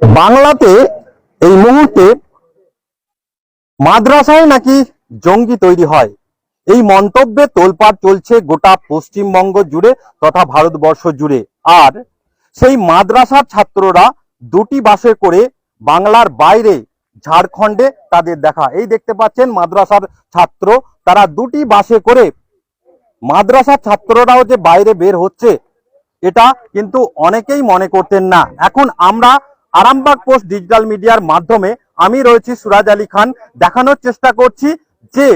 বাংলাতে এই মুহূর্তে মাদ্রাসায় নাকি জঙ্গি তৈরি হয়। এই মন্তব্যে তোলপাড় চলছে গোটা পশ্চিমবঙ্গ জুড়ে তথা ভারতবর্ষ জুড়ে। আর সেই মাদ্রাসার ছাত্ররা দুটি বাসে করে বাংলার বাইরে ঝাড়খণ্ডে তাদের দেখা। এই দেখতে পাচ্ছেন মাদ্রাসার ছাত্র, তারা দুটি বাসে করে মাদ্রাসার ছাত্ররাও যে বাইরে বের হচ্ছে এটা কিন্তু অনেকেই মনে করতেন না। এখন আমরা আরামবাগ পোস্ট ডিজিটাল মিডিয়ার মাধ্যমে আমি রয়েছি সুরাজ আলী খান। দেখানোর চেষ্টা করছি যে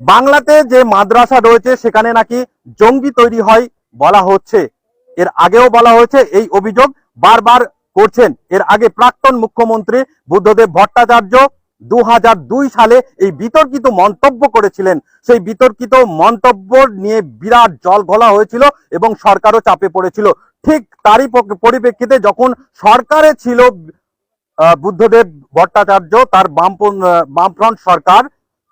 বাংলাতে যে মাদ্রাসা রয়েছে, সেখানে নাকি জঙ্গি তৈরি হয় বলা হচ্ছে। এর আগেও বলা হয়েছে, এই অভিযোগ বারবার করছেন। এর আগে প্রাক্তন মুখ্যমন্ত্রী বুদ্ধদেব ভট্টাচার্য দু হাজার দুই সালে এই বিতর্কিত মন্তব্য করেছিলেন। সেই বিতর্কিত মন্তব্য নিয়ে বিরাট জল ঘোলা হয়েছিল এবং সরকারও চাপে পড়েছিল। ঠিক তারই পরিপ্রেক্ষিতে যখন সরকারে ছিল বুদ্ধদেব ভট্টাচার্য তার আহ, বামফ্রন্ট সরকার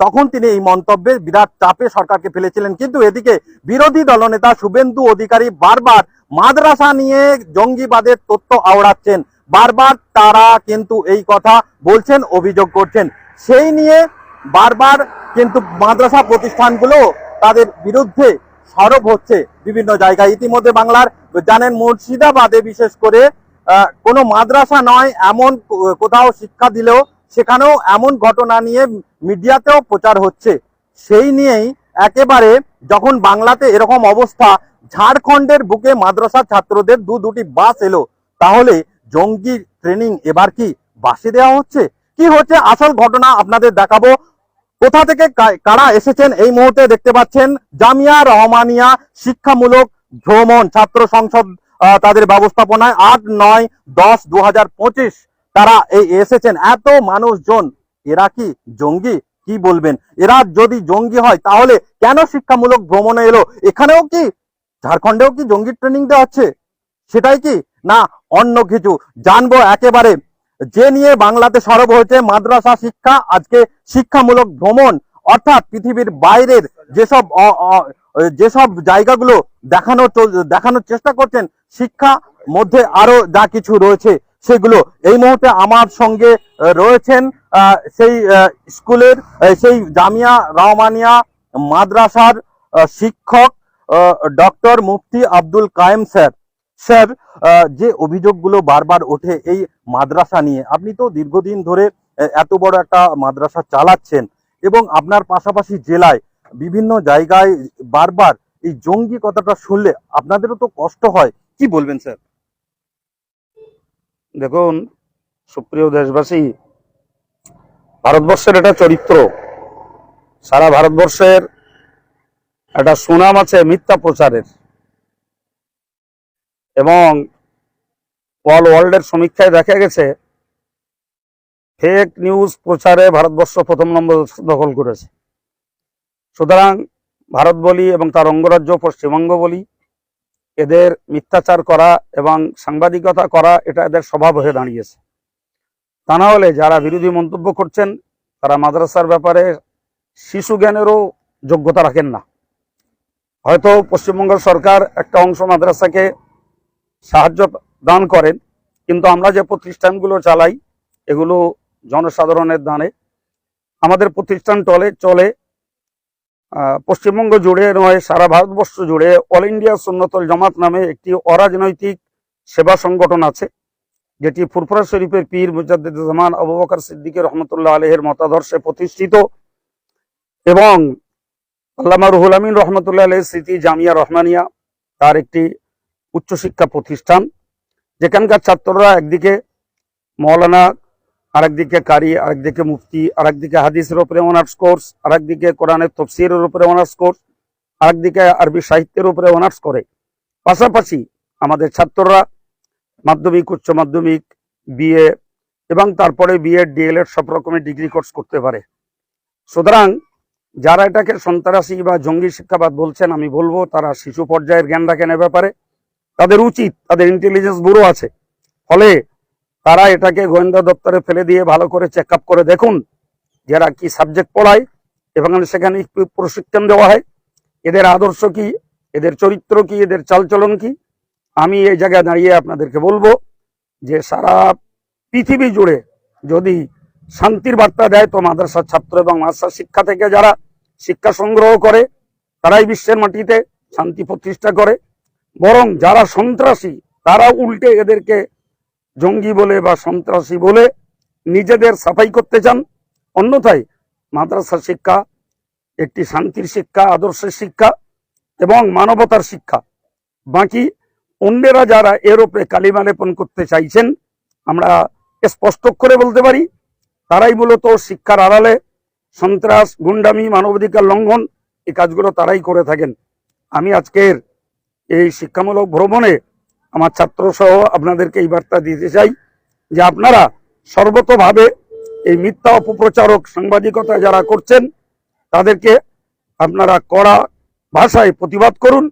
তখন তিনি এই মন্তব্যে বিরাট চাপে সরকারকে ফেলেছিলেন। কিন্তু এদিকে বিরোধী দলনেতা শুভেন্দু অধিকারী বারবার মাদ্রাসা নিয়ে জঙ্গিবাদের তথ্য আওড়াচ্ছেন। বারবার তারা কিন্তু এই কথা বলছেন, অভিযোগ করছেন। সেই নিয়ে বারবার কিন্তু মাদ্রাসা প্রতিষ্ঠানগুলো তাদের বিরুদ্ধে সরব হচ্ছে বিভিন্ন জায়গায়। ইতিমধ্যে বাংলার জানেন মুর্শিদাবাদে বিশেষ করে কোনো মাদ্রাসা নয়, এমন কোথাও শিক্ষা দিলেও সেখানেও এমন ঘটনা নিয়ে মিডিয়াতেও প্রচার হচ্ছে। সেই নিয়েই একেবারে যখন বাংলাতে এরকম অবস্থা, ঝাড়খণ্ডের বুকে মাদ্রাসা ছাত্রদের দু দুটি বাস এলো, তাহলে জঙ্গি ট্রেনিং এবার কি বাসে দেওয়া হচ্ছে? কি হচ্ছে? আসল ঘটনা আপনাদের দেখাবো। কোথা থেকে কারা এসেছেন এই মুহূর্তে দেখতে পাচ্ছেন? জামিয়া রহমানিয়া শিক্ষামূলক ভ্রমণ ছাত্র সংসদ তাদের ব্যবস্থাপনায় আট নয় দশ দু তারা এই এসেছেন। এত মানুষজন, এরা কি জঙ্গি? কি বলবেন? এরা যদি জঙ্গি হয়, তাহলে কেন শিক্ষামূলক ভ্রমণে এলো? এখানেও কি, ঝাড়খণ্ডেও কি জঙ্গি ট্রেনিং দেওয়া হচ্ছে? সেটাই কি? না অন্য কিছু। জানব একেবারে। যে নিয়ে বাংলাতে সরব হয়েছে মাদ্রাসা শিক্ষা, আজকে শিক্ষামূলক ভ্রমণ, অর্থাৎ পৃথিবীর বাইরের যেসব যেসব জায়গাগুলো দেখানো দেখানোর চেষ্টা করছেন, শিক্ষা মধ্যে আরও যা কিছু রয়েছে সেগুলো। এই মুহূর্তে আমার সঙ্গে রয়েছেন সেই স্কুলের সেই জামিয়া রহমানিয়া মাদ্রাসার শিক্ষক ডক্টর মুফতি আব্দুল কায়েম স্যার। স্যার যে অভিযোগগুলো বারবার ওঠে এই মাদ্রাসা নিয়ে, আপনি তো দীর্ঘদিন ধরে এত বড় একটা মাদ্রাসা চালাচ্ছেন এবং আপনার পাশাপাশি জেলায় বিভিন্ন জায়গায় বারবার এই জঙ্গি কথাটা শুনলে আপনাদেরও তো কষ্ট হয়। কি বলবেন, স্যার? দেখুন, সুপ্রিয় দেশবাসী, ভারতবর্ষের এটা চরিত্র, সারা ভারতবর্ষের একটা সুনাম আছে মিথ্যা প্রচারের। অল ওয়ার্ল্ডের সমীক্ষায় দেখা গেছে ফেক নিউজ প্রচারে ভারতবর্ষ প্রথম নম্বর দখল করেছে। সুতরাং ভারত বলি এবং তার অঙ্গরাজ্য পশ্চিমবঙ্গ বলি, এদের মিথ্যাচার করা এবং সাংবাদিকতা করা, এটা এদের স্বভাব হয়ে দাঁড়িয়েছে। তা না হলে যারা বিরোধী মন্তব্য করছেন, তারা মাদ্রাসার ব্যাপারে শিশু জ্ঞানেরও যোগ্যতা রাখেন না। হয়তো পশ্চিমবঙ্গ সরকার একটা অংশ মাদ্রাসাকে সাহায্য দান করেন, কিন্তু আমরা যে প্রতিষ্ঠানগুলো চালাই, এগুলো জনসাধারণের দানে। আমাদের প্রতিষ্ঠান চলে চলে পশ্চিমবঙ্গ জুড়ে নয়, সারা ভারতবর্ষ জুড়ে অল ইন্ডিয়া সুন্নতল জামাত নামে একটি অরাজনৈতিক সেবা সংগঠন আছে, যেটি ফুরফুরা শরীফের পীর মুজাদ্দিদ জামান আবু সিদ্দিকের রহমতুল্লাহ আলহের মতাদর্শে প্রতিষ্ঠিত এবং আল্লামা রুহুল আমিন রহমতুল্লাহ আলহের স্মৃতি জামিয়া রহমানিয়া, তার একটি উচ্চশিক্ষা প্রতিষ্ঠান, যেখানকার ছাত্ররা একদিকে মৌলানা, আরেকদিকে কারি, আরেকদিকে মুফতি, আরেকদিকে হাদিসের উপরে অনার্স কোর্স, আরেকদিকে কোরআনের তফসিরের উপরে অনার্স কোর্স, আরেকদিকে আরবি সাহিত্যের উপরে অনার্স করে। পাশাপাশি আমাদের ছাত্ররা মাধ্যমিক, উচ্চ মাধ্যমিক, বিএ এবং তারপরে বিএড ডিএলএড সব রকমের ডিগ্রি কোর্স করতে পারে। সুতরাং যারা এটাকে সন্ত্রাসী বা জঙ্গি শিক্ষাবাদ বলছেন, আমি বলব তারা শিশু পর্যায়ের জ্ঞান রাখেন এ ব্যাপারে। তাদের উচিত, তাদের ইন্টেলিজেন্স ব্যুরো আছে। ফলে তারা এটাকে গোয়েন্দা দপ্তরে ফেলে দিয়ে ভালো করে চেক করে দেখুন, যারা কি সাবজেক্ট পড়ায়, এবং সেখানে প্রশিক্ষণ দেওয়া হয়। এদের আদর্শ কি? এদের চরিত্র কি? এদের চালচলন কি? আমি এই জায়গায় দাঁড়িয়ে আপনাদেরকে বলব যে সারা পৃথিবী জুড়ে যদি শান্তির বার্তা দেয় তো মাদ্রাসার ছাত্র এবং মাদ্রাসা শিক্ষা থেকে যারা শিক্ষা সংগ্রহ করে, তারাই বিশ্বের মাটিতে শান্তি প্রতিষ্ঠা করে। বরং যারা সন্ত্রাসী, তারা উল্টে এদেরকে জঙ্গি বলে বা সন্ত্রাসী বলে নিজেদের সাফাই করতে চান। অন্যথায় মাদ্রাসা শিক্ষা একটি শান্তির শিক্ষা, আদর্শের শিক্ষা এবং মানবতার শিক্ষা। বাকি অন্যেরা যারা এর কালিমা লেপন করতে চাইছেন, আমরা স্পষ্ট করে বলতে পারি, তারাই মূলত শিক্ষার আড়ালে সন্ত্রাস, গুন্ডামি, মানবাধিকার লঙ্ঘন, এই কাজগুলো তারাই করে থাকেন। আমি আজকের এই শিক্ষামূলক ভ্রমণে আমার ছাত্র সহ আপনাদেরকে এই বার্তা দিতে চাই যে আপনারা সর্বতভাবে এই মিথ্যা অপপ্রচারক সাংবাদিকতা যারা করছেন, তাদেরকে আপনারা কড়া ভাষায় প্রতিবাদ করুন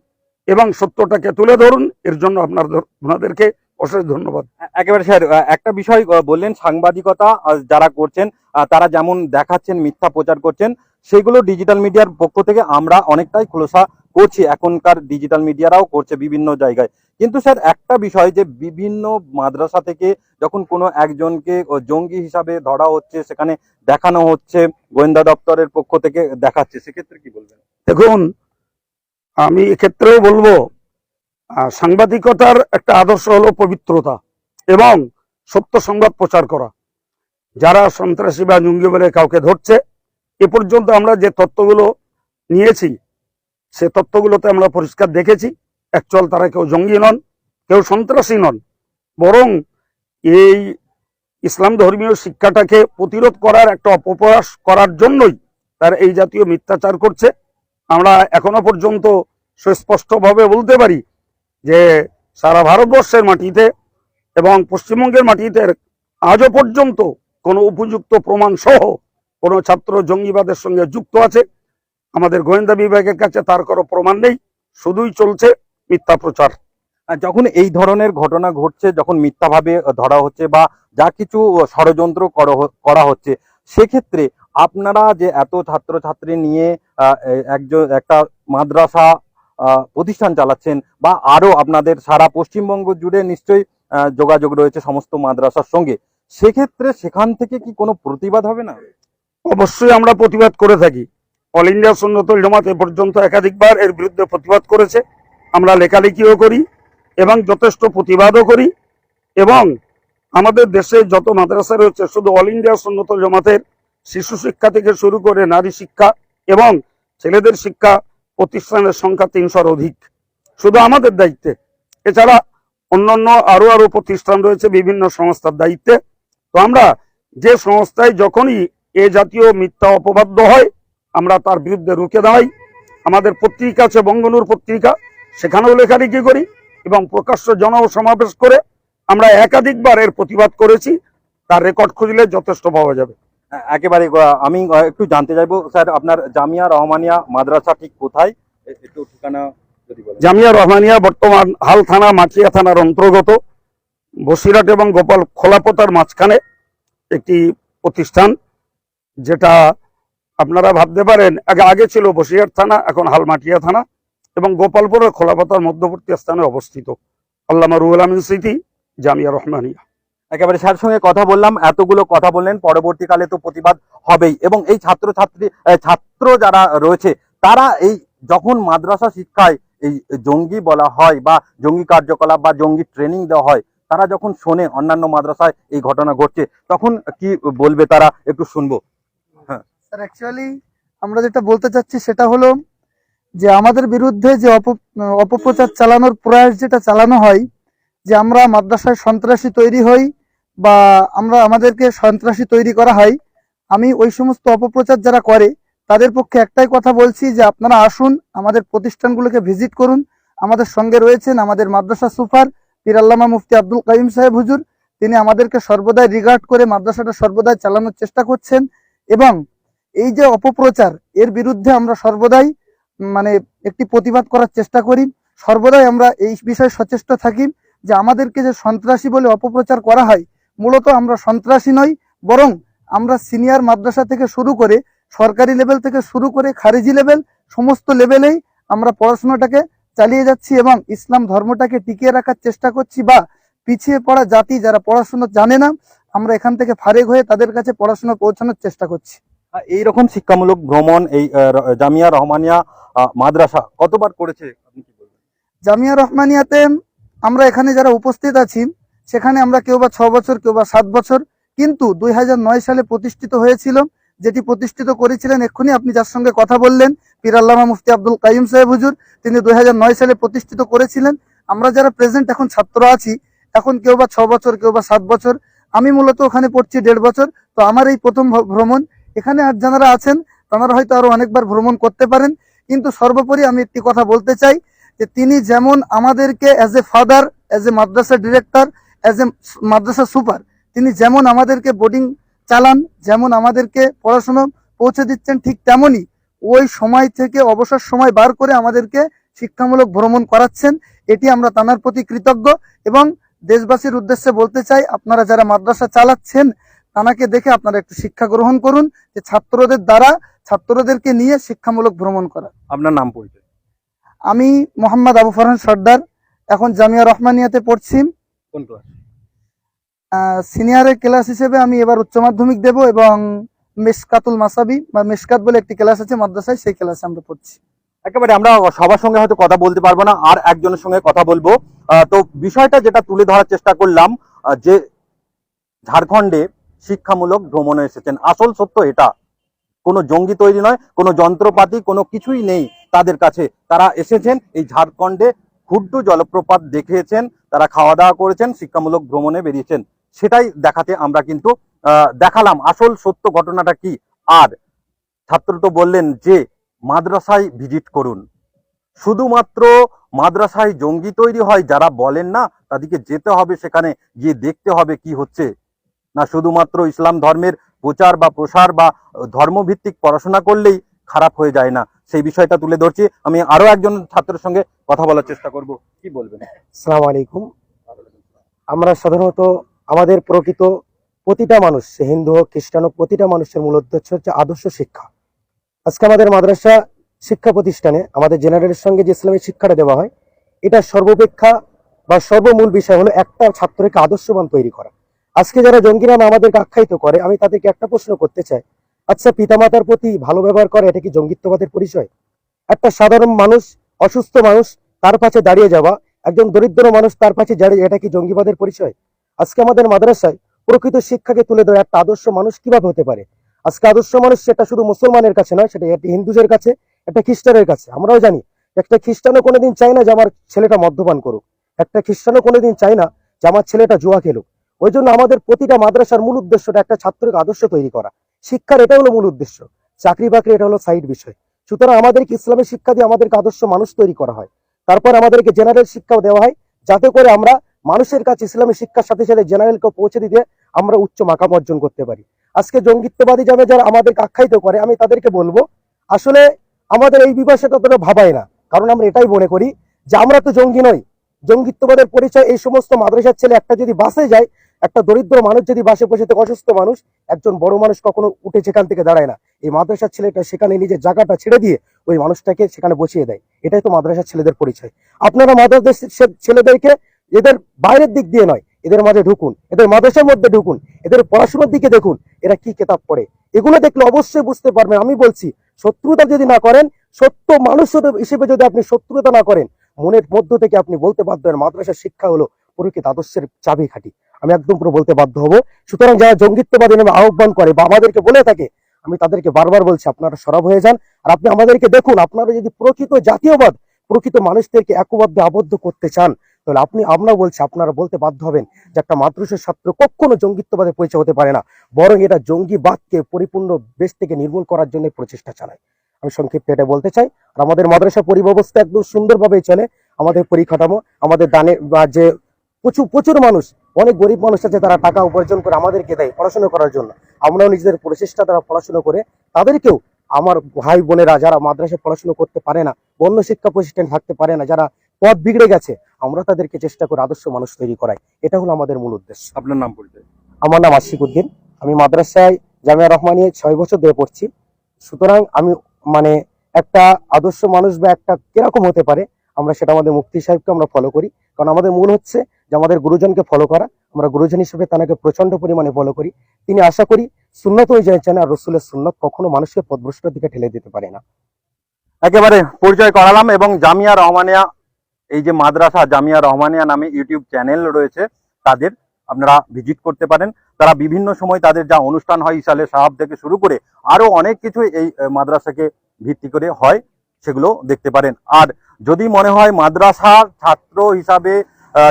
এবং সত্যটাকে তুলে ধরুন। এর জন্য আপনার আপনাদেরকে অশেষ ধন্যবাদ। একেবারে স্যার একটা বিষয় বললেন সাংবাদিকতা যারা করছেন তারা যেমন দেখাচ্ছেন, মিথ্যা প্রচার করছেন, সেগুলো ডিজিটাল মিডিয়ার পক্ষ থেকে আমরা অনেকটাই খোলসা করছি, এখনকার ডিজিটাল মিডিয়ারাও করছে বিভিন্ন জায়গায়। কিন্তু স্যার, একটা বিষয় যে বিভিন্ন মাদ্রাসা থেকে যখন কোনো একজনকে জঙ্গি হিসাবে ধরা হচ্ছে, সেখানে দেখানো হচ্ছে, গোয়েন্দা দপ্তরের পক্ষ থেকে দেখাচ্ছে, সেক্ষেত্রে কি বলবেন? দেখুন, আমি এক্ষেত্রেও বলব সাংবাদিকতার একটা আদর্শ হলো পবিত্রতা এবং সত্য সংবাদ প্রচার করা। যারা সন্ত্রাসী বা জঙ্গি বলে কাউকে ধরছে, এ পর্যন্ত আমরা যে তথ্যগুলো নিয়েছি সে তত্ত্বগুলোতে আমরা পরিষ্কার দেখেছি। অ্যাকচুয়াল তারা কেউ জঙ্গি নন, কেউ সন্ত্রাসী নন। বরং এই ইসলাম ধর্মীয় শিক্ষাটাকে প্রতিরোধ করার একটা অপপ্রয়াস করার জন্যই তারা এই জাতীয় মিথ্যাচার করছে। আমরা এখনও পর্যন্ত সুস্পষ্টভাবে বলতে পারি যে সারা ভারতবর্ষের মাটিতে এবং পশ্চিমবঙ্গের মাটিতে আজও পর্যন্ত কোনো উপযুক্ত প্রমাণ সহ কোনো ছাত্র জঙ্গিবাদের সঙ্গে যুক্ত আছে। আমাদের গোয়েন্দা বিভাগের কাছে তার কোনো প্রমাণ নেই শুধুই চলছে মিথ্যা প্রচার। যখন এই ধরনের ঘটনা ঘটছে যখন মিথ্যাভাবে ধরা হচ্ছে বা যা কিছু ষড়যন্ত্র করা হচ্ছে সেক্ষেত্রে আপনারা যে এত ছাত্রছাত্রী নিয়ে একজন একটা মাদ্রাসা প্রতিষ্ঠান চালাচ্ছেন বা আরও আপনাদের সারা পশ্চিমবঙ্গ জুড়ে নিশ্চয়ই যোগাযোগ রয়েছে সমস্ত মাদ্রাসার সঙ্গে সেক্ষেত্রে সেখান থেকে কি কোনো প্রতিবাদ হবে না? অবশ্যই আমরা প্রতিবাদ করে থাকি। অল ইন্ডিয়া সুন্নতুল জামাত এ পর্যন্ত একাধিকবার এর বিরুদ্ধে প্রতিবাদ করেছে। আমরা লেখালেখিও করি এবং যথেষ্ট প্রতিবাদও করি এবং আমাদের দেশে যত মাদ্রাসা রয়েছে, শুধু অল ইন্ডিয়া সুন্নতুল জামাতের শিশু শিক্ষা থেকে শুরু করে নারী শিক্ষা এবং ছেলেদের শিক্ষা প্রতিষ্ঠানের সংখ্যা তিনশোর অধিক। শুধু আমাদের দায়িত্বে, এছাড়া অন্যান্য আরও আরও প্রতিষ্ঠান রয়েছে বিভিন্ন সংস্থার দায়িত্বে। তো আমরা যে সংস্থায় যখনই এ জাতীয় মিথ্যা অপবাদ্য হয় আমরা তার বিরুদ্ধে রুখে দাঁড়াই। আমাদের পত্রিকা আছে বঙ্গনুর পত্রিকা সেখানেও লেখালেখি করি এবং প্রকাশ্য জনসমাবেশ করে আমরা একাধিকবার এর প্রতিবাদ করেছি। তার রেকর্ড খুঁজলে যথেষ্ট পাওয়া যাবে। একেবারে আমি একটু জানতে চাইব স্যার আপনার জামিয়া রহমানিয়া মাদ্রাসা ঠিক কোথায়? একটু ঠিকানা জামিয়া রহমানিয়া বর্তমান হাল থানা মাচিয়া থানার অন্তর্গত। বসিরহাট এবং গোপাল খোলাপতার মাঝখানে একটি প্রতিষ্ঠান যেটা আপনারা ভাবতে পারেন, আগে আগে ছিল বসিরহাট থানা, এখন হালমাটিয়া থানা এবং গোপালপুরের খোলাপতার মধ্যবর্তী স্থানে অবস্থিত। আল্লামা রুহুল আমিন স্মৃতি, জামিয়া রহমানিয়া। একেবারে স্যার সঙ্গে কথা বললাম, এতগুলো কথা বললেন, পরবর্তীকালে তো প্রতিবাদ হবেই এবং এই ছাত্র ছাত্রী ছাত্র যারা রয়েছে, তারা এই যখন মাদ্রাসা শিক্ষায় এই জঙ্গি বলা হয় বা জঙ্গি কার্যকলাপ বা জঙ্গি ট্রেনিং দেওয়া হয়, তারা যখন শোনে অন্যান্য মাদ্রাসায় এই ঘটনা ঘটছে, তখন কি বলবে তারা, একটু শুনব। স্যার অ্যাকচুয়ালি আমরা যেটা বলতে চাচ্ছি সেটা হলো যে আমাদের বিরুদ্ধে যে অপ- অপপ্রচার চালানোর প্রয়াস যেটা চালানো হয়, যে আমরা মাদ্রাসায় সন্ত্রাসী তৈরি হই বা আমরা আমাদেরকে সন্ত্রাসী তৈরি করা হয়, আমি ওই সমস্ত অপপ্রচার যারা করে, তাদের পক্ষে একটাই কথা বলছি যে আপনারা আসুন, আমাদের প্রতিষ্ঠানগুলোকে ভিজিট করুন। আমাদের সঙ্গে রয়েছেন আমাদের মাদ্রাসা সুপার পীর আল্লামা মুফতি আব্দুল কাইম সাহেব হুজুর। তিনি আমাদেরকে সর্বদাই রিগার্ড করে মাদ্রাসাটা সর্বদাই চালানোর চেষ্টা করছেন এবং এই যে অপপ্রচার, এর বিরুদ্ধে আমরা সর্বদাই মানে একটি প্রতিবাদ করার চেষ্টা করি। সর্বদাই আমরা এই বিষয়ে সচেষ্ট থাকি যে আমাদেরকে যে সন্ত্রাসী বলে অপপ্রচার করা হয়, মূলত আমরা সন্ত্রাসী নই, বরং আমরা সিনিয়র মাদ্রাসা থেকে শুরু করে, সরকারি লেভেল থেকে শুরু করে, খারিজি লেভেল, সমস্ত লেভেলেই আমরা পড়াশোনাটাকে চালিয়ে যাচ্ছি এবং ইসলাম ধর্মটাকে টিকিয়ে রাখার চেষ্টা করছি বা পিছিয়ে পড়া জাতি যারা পড়াশোনা জানে না, আমরা এখান থেকে ফারেক হয়ে তাদের কাছে পড়াশোনা পৌঁছানোর চেষ্টা করছি। আহ, এইরকম শিক্ষামূলক ভ্রমণ এই জামিয়া রহমানিয়া মাদ্রাসা কতবার করেছে জামিয়া রহমানিয়াতে আমরা এখানে যারা উপস্থিত আছি সেখানে আমরা কেউ বা ছ বছর কেউ বা সাত বছর কিন্তু দুই হাজার নয় সালে প্রতিষ্ঠিত হয়েছিল যেটি প্রতিষ্ঠিত করেছিলেন এক্ষুনি আপনি যার সঙ্গে কথা বললেন পীর আল্লামা মুফতি আব্দুল কাইম সাহেব হুজুর তিনি দুই হাজার নয় সালে প্রতিষ্ঠিত করেছিলেন। আমরা যারা প্রেজেন্ট এখন ছাত্র আছি এখন কেউ বা ছ বছর কেউ বা সাত বছর আমি মূলত ওখানে পড়ছি দেড় বছর তো আমার এই প্রথম ভ্রমণ এখানে আর যারা আছেন, তারা হয়তো আরও অনেকবার ভ্রমণ করতে পারেন, কিন্তু সর্বোপরি আমি একটি কথা বলতে চাই যে তিনি যেমন আমাদেরকে as a father as a Madrasa director as a Madrasa super তিনি যেমন আমাদেরকে বোর্ডিং চালান, যেমন আমাদেরকে পড়াশোনা পৌঁছে দিচ্ছেন ঠিক তেমনই ওই সময় থেকে অবসর সময় বার করে আমাদেরকে শিক্ষামূলক ভ্রমণ করাচ্ছেন, এটি আমরা তানার প্রতি কৃতজ্ঞ এবং দেশবাসীর উদ্দেশ্যে বলতে চাই, আপনারা যারা মাদ্রাসা চালাচ্ছেন তানাকে দেখে আপনারা একটু শিক্ষা গ্রহণ করুন যে ছাত্রদের দ্বারা ছাত্রদেরকে নিয়ে শিক্ষামূলক ভ্রমণ করা। আপনার নাম পরিচয়? আমি মোহাম্মদ আবু ফরহান সর্দার এখন জামিয়া রহমানিয়াতে পড়ছি। কোন ক্লাস সিনিয়রের ক্লাস হিসেবে আমি এবার উচ্চ মাধ্যমিক দেব এবং মেসকাতুল মাসাবি বা মেশকাত বলে একটি ক্লাস আছে মাদ্রাসায় সেই ক্লাসে আমরা পড়ছি। একেবারে আমরা সবার সঙ্গে হয়তো কথা বলতে পারব না আর একজনের সঙ্গে কথা বলব। তো বিষয়টা যেটা তুলে ধরার চেষ্টা করলাম যে ঝাড়খণ্ডে শিক্ষামূলক ভ্রমণে এসেছেন। আসল সত্য এটা, কোনো জঙ্গি তৈরি নয়, কোনো যন্ত্রপাতি, কোনো কিছুই নেই তাদের কাছে। তারা এসেছেন এই ঝাড়খণ্ডে ক্ষুদ্র জলপ্রপাত দেখেছেন তারা খাওয়া দাওয়া করেছেন, শিক্ষামূলক ভ্রমণে বেরিয়েছেন। সেটাই দেখাতে আমরা কিন্তু দেখালাম আসল সত্য ঘটনাটা কি। আর ছাত্র তো বললেন যে, মাদ্রাসায় ভিজিট করুন। শুধুমাত্র মাদ্রাসায় জঙ্গি তৈরি হয় যারা বলেন না, তাদেরকে যেতে হবে সেখানে, গিয়ে দেখতে হবে কি হচ্ছে। না শুধুমাত্র ইসলাম ধর্মের প্রচার বা প্রসার বা ধর্মভিত্তিক পড়াশোনা করলেই খারাপ হয়ে যায় না। সেই বিষয়টা তুলে ধরছি। আমি আরও একজন ছাত্রের সঙ্গে কথা বলার চেষ্টা করব। কি বলবেন? সালাম আলাইকুম। আমরা সাধারণত আমাদের প্রকৃত প্রতিটা মানুষ হিন্দু হোক, খ্রিস্টান হোক, প্রতিটা মানুষের মূল উদ্দেশ্য হচ্ছে আদর্শ শিক্ষা। আজকে আমাদের মাদ্রাসা শিক্ষা প্রতিষ্ঠানে আমাদের জেনারেলের সঙ্গে যে ইসলামী শিক্ষাটা দেওয়া হয়, এটা সর্বাপেক্ষা বা সর্বমূল বিষয় হলো একটা ছাত্রকে আদর্শবান তৈরি করা। আজকে যারা জঙ্গি নামে আমাদেরকে আখ্যায়িত করে, আমি তাদেরকে একটা প্রশ্ন করতে চাই। আচ্ছা পিতামাতার প্রতি ভালো ব্যবহার করে, এটা কি জঙ্গিত্ববাদের পরিচয়? একটা সাধারণ মানুষ, অসুস্থ মানুষ, তার পাশে দাঁড়িয়ে যাওয়া, একজন দরিদ্র মানুষ, তার পাশে দাঁড়িয়ে, এটা কি জঙ্গিবাদের পরিচয়? আজকে আমাদের মাদ্রাসায় প্রকৃত শিক্ষাকে তুলে ধরে একটা আদর্শ মানুষ কীভাবে হতে পারে? আজকে আদর্শ মানুষ সেটা শুধু মুসলমানের কাছে নয়, সেটা একটা হিন্দুদের কাছে, একটা খ্রিস্টানের কাছে। আমরাও জানি, একটা খ্রিস্টানও কোনোদিন চায় না যে আমার ছেলেটা মদ্যপান করুক। একটা খ্রিস্টানও কোনোদিন চায় না যে আমার ছেলেটা জুয়া খেলুক। ওই জন্য আমাদের প্রতিটা মাদ্রাসার মূল উদ্দেশ্যটা একটা ছাত্রকে আদর্শ তৈরি করা। শিক্ষার এটা হলো মূল উদ্দেশ্য। চাকরি বাকরি এটা হলো সাইড বিষয়। সুতরাং আমাদেরকে ইসলামের শিক্ষা দিয়ে আমাদেরকে আদর্শ মানুষ তৈরি করা হয়। তারপর আমাদেরকে জেনারেল শিক্ষাও দেওয়া হয়। যাতে করে আমরা মানুষের কাছে ইসলামী শিক্ষার সাথে সাথে জেনারেলকে পৌঁছে দিতে আমরা উচ্চ মাকাম অর্জন করতে পারি। আজকে জঙ্গিত্ববাদী যাবে যারা আমাদেরকে আখ্যায়িত করে, আমি তাদেরকে বলব, আসলে আমাদের এই বিভাষাটা ততটা ভাবায় না। কারণ আমরা এটাই মনে করি যে আমরা তো জঙ্গি নই। জঙ্গিত্ববাদের পরিচয়, এই সমস্ত মাদ্রাসার ছেলে একটা যদি বাসে যায়, একটা দরিদ্র মানুষ যদি বাসে বসে থাকে, অসুস্থ মানুষ, একজন বড় মানুষ কখনো উঠে সেখান থেকে দাঁড়ায় না। এই মাদ্রাসার ছেলেটা সেখানে নিজের জায়গাটা ছেড়ে দিয়ে ওই মানুষটাকে সেখানে বসিয়ে দেয়। এটাই তো মাদ্রাসার ছেলেদের পরিচয়। আপনারা মাদ্রাসার ছেলেদেরকে এদের বাইরের দিক দিয়ে নয়, এদের মাঝে ঢুকুন, এদের মাদ্রাসার মধ্যে ঢুকুন, এদের পড়াশোনার দিকে দেখুন, এরা কি কেতাব পড়ে। এগুলো দেখলে অবশ্যই বুঝতে পারবেন। আমি বলছি, শত্রুতা যদি না করেন, সত্য মানুষ হিসেবে যদি আপনি শত্রুতা না করেন মনের মধ্য থেকে আপনি বলতে বাধ্য হন, মাদ্রাসার শিক্ষা হলো প্রকৃত আদর্শের চাবি খাটি। আমি একদম পুরো বলতে বাধ্য হব। সুতরাং যারা জঙ্গিত্ববাদী নামে আহ্বান করে বা আমাদেরকে বলে থাকে, আমি তাদেরকে বারবার বলছি, আপনারা সরব হয়ে যান। আর আপনি আমাদেরকে দেখুন, আপনারা যদি প্রকৃত জাতীয়বাদ, প্রকৃত মানুষদেরকে একবদ্ধ আবদ্ধ করতে চান, তাহলে আপনি আমরা বলছি, আপনারা বলতে বাধ্য হবেন যে একটা মাদ্রাসার ছাত্র কখনো জঙ্গিত্ববাদের পরিচয় হতে পারে না। বরং এটা জঙ্গিবাদকে পরিপূর্ণ দেশ থেকে নির্মূল করার জন্য প্রচেষ্টা চালায়। আমি সংক্ষিপ্ত এটা বলতে চাই। আর আমাদের মাদ্রাসা পরিব্যবস্থা একদম সুন্দরভাবেই চলে। আমাদের পরিকাঠামো আমাদের দানে বা যে প্রচুর প্রচুর মানুষ অনেক গরিব মানুষ আছে তারা টাকা উপার্জন করে আমাদেরকে দেয় পড়াশোনা করার জন্য। আমরাও নিজেদের প্রচেষ্টা তারা পড়াশোনা করে তাদেরকেও আমার ভাই বোনেরা যারা মাদ্রাসায় পড়াশোনা করতে পারে না অন্য শিক্ষা প্রতিষ্ঠান থাকতে পারে না যারা পথ বিগড়ে গেছে আমরা তাদেরকে চেষ্টা করে আদর্শ মানুষ তৈরি করাই। এটা হলো আমাদের মূল উদ্দেশ্য। আপনার নাম পরিচয়? আমার নাম আশিক উদ্দিন। আমি মাদ্রাসায় জামিয়া রহমানিয়ে ছয় বছর ধরে পড়ছি। সুতরাং আমি মানে একটা আদর্শ মানুষ বা একটা কীরকম হতে পারে, আমরা সেটা আমাদের মুফতি সাহেবকে আমরা ফলো করি। কারণ আমাদের মূল হচ্ছে যে আমাদের গুরুজনকে ফলো করা, আমরা গুরুজন হিসেবে তাকে প্রচণ্ড পরিমাণে ফলো করি। তিনি আশা করি সুন্নত অনুযায়ী চান আর রসুলের সুন্নত কখনো মানুষকে পদভ্রষ্টর দিকে ঠেলে দিতে পারে না। একেবারে পরিচয় করালাম এবং জামিয়া রহমানিয়া, এই যে মাদ্রাসা জামিয়া রহমানিয়া নামে ইউটিউব চ্যানেল রয়েছে তাদের আপনারা ভিজিট করতে পারেন। তারা বিভিন্ন সময় তাদের যা অনুষ্ঠান হয় ইসালে সাহাব থেকে শুরু করে আরও অনেক কিছু এই মাদ্রাসাকে ভিত্তি করে হয়, সেগুলো দেখতে পারেন। আর যদি মনে হয় মাদ্রাসার ছাত্র হিসাবে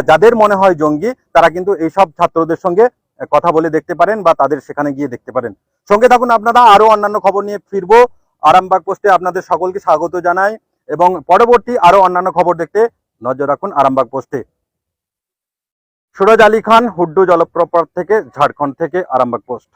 যাদের মনে হয় জঙ্গি, তারা কিন্তু এইসব ছাত্রদের সঙ্গে কথা বলে দেখতে পারেন বা তাদের সেখানে গিয়ে দেখতে পারেন। সঙ্গে থাকুন আপনারা আরও অন্যান্য খবর নিয়ে ফিরবো। আরামবাগ পোস্টে আপনাদের সকলকে স্বাগত জানাই এবং পরবর্তী আরও অন্যান্য খবর দেখতে নজর রাখুন আরামবাগ পোস্টে। সুরজ আলী খান হুড্ডু জলপ্রপাত থেকে ঝাড়খণ্ড থেকে আরামবাগ পোস্ট।